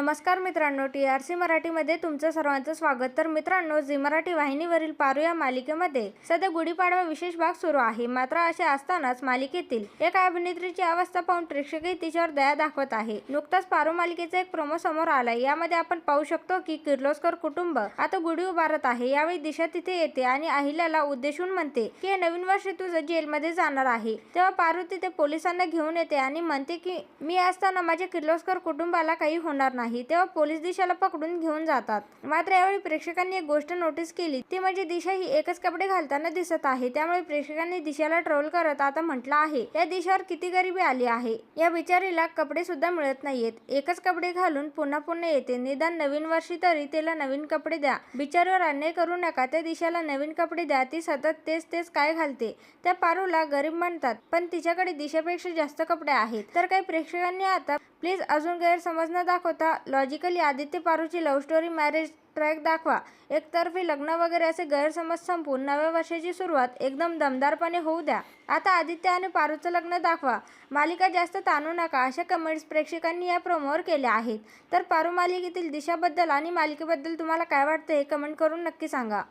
नमस्कार मित्रांनो T R C मराठीमध्ये तुमचं सर्वांचं स्वागत. तर मित्रांनो झी मराठी वाहिनीवरील पारू या मालिकेमध्ये सध्या गुढीपाडवा विशेष भाग सुरू आहे. मात्र असे असतानाच मालिकेतील एका अभिनेत्रीची अवस्था पाहून प्रेक्षकही तिच्यावर दया दाखवत आहे. नुकताच पारू मालिकेचा एक प्रोमो समोर आलाय. यामध्ये आपण पाहू शकतो की किर्लोस्कर कुटुंब आता गुढी उभारत आहे. यावेळी दिशा तिथे येते आणि अहिल्याला उद्देशून म्हणते की हे नवीन वर्ष तुझं जेलमध्ये जाणार आहे. तेव्हा पारू तिथे पोलिसांना घेऊन येते आणि म्हणते की मी असताना माझ्या किर्लोस्कर कुटुंबाला काही होणार नाही. नाही तेव्हा पोलीस दिशाला पकडून घेऊन जातात. मात्र यावेळी प्रेक्षकांनी एक गोष्ट नोटीस केली. ती म्हणजे दिशा ही एकच कपडे घालताना दिसत आहे. त्यामुळे प्रेक्षकांनी दिशाला ट्रोल करत आता म्हटलं आहे या दिशावर किती गरिबी आली आहे? या बिचारीला कपडे सुद्धा मिळत नाहीयेत. एकच कपडे घालून पुन्हा पुन्हा येते. निदान नवीन वर्षी तरी तिला नवीन कपडे द्या. बिचारीवर अन्याय करू नका. त्या दिशाला नवीन कपडे द्या. ती सतत तेच तेच काय घालते त्या पारूला गरीब म्हणतात पण तिच्याकडे दिशेपेक्षा जास्त कपडे आहेत. तर काही प्रेक्षकांनी आता प्लीज अजून गैरसमज न दाखवता लॉजिकली आदित्य पारूची लव्ह स्टोरी मॅरेज ट्रॅक दाखवा. एकतर्फी लग्न वगैरे असे गैरसमज संपून नव्या वर्षाची सुरुवात एकदम दमदारपणे होऊ द्या. आता आदित्य आणि पारूचं लग्न दाखवा. मालिका जास्त ताणू नका अशा कमेंट्स प्रेक्षकांनी या प्रोमोवर केल्या आहेत. तर पारू मालिकेतील दिशाबद्दल आणि मालिकेबद्दल तुम्हाला काय वाटतं हे कमेंट करून नक्की सांगा.